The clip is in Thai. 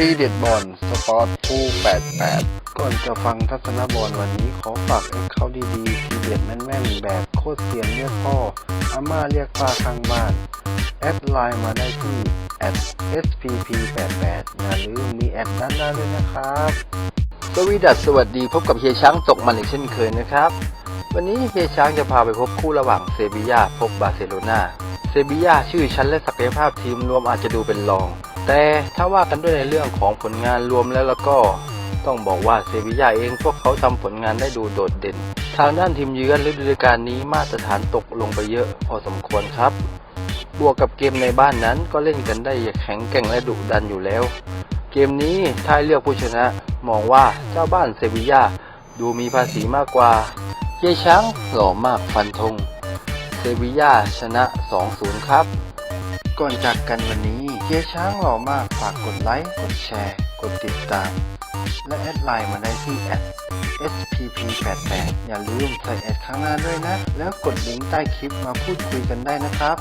ทีเด็ดบอลสปอร์ตผู้88 ก่อนจะฟังทัศนบอลวันนี้ขอฝากให้เขาดีๆ ทีเด็ดแม่นๆ แบบโคตรเสียนเรียกพ่ออาม่าเรียกป้าข้างบ้าน แอดไลน์มาได้ที่ @spp88 อย่าลืมมีแอดด้านหน้าด้วยนะครับสวีดัสสวัสดีพบกับเฮียช้างตกมันอีกเช่นเคยนะครับ วันนี้เฮียช้างจะพาไปพบคู่ระหว่างเซบียาพบบาร์เซโลนา บียาชื่อชั้นและศักยภาพทีมรวมอาจจะดูเป็นรอง แต่ถ้าว่ากันด้วยในเรื่องของผลงานรวมแล้วแล้วก็ ต้องบอกว่าเซบียาเองพวกเขาทำผลงานได้ดูโดดเด่น ทางด้านทีมเยือนฤดูกาลนี้มาตรฐานตกลงไปเยอะพอสมควรครับ บวกกับเกมในบ้านนั้นก็เล่นกันได้แข็งแกร่งและดุดันอยู่แล้ว เกมนี้ถ้าเลือกผู้ชนะ มองว่าเจ้าบ้านเซบียาดูมีภาษีมากกว่าเยช้างหล่อมากฟันธง เซบียาชนะ 2-0 ครับ ก่อนจากกันวันนี้เยช้างหล่อมากฝากกดไลค์ กดแชร์ กดติดตาม และแอดไลน์มาได้ที่แอด spp88 อย่าลืมใส่แอดข้างหน้าด้วยนะ แล้วกดลิงก์ใต้คลิปมาพูดคุยกันได้นะครับ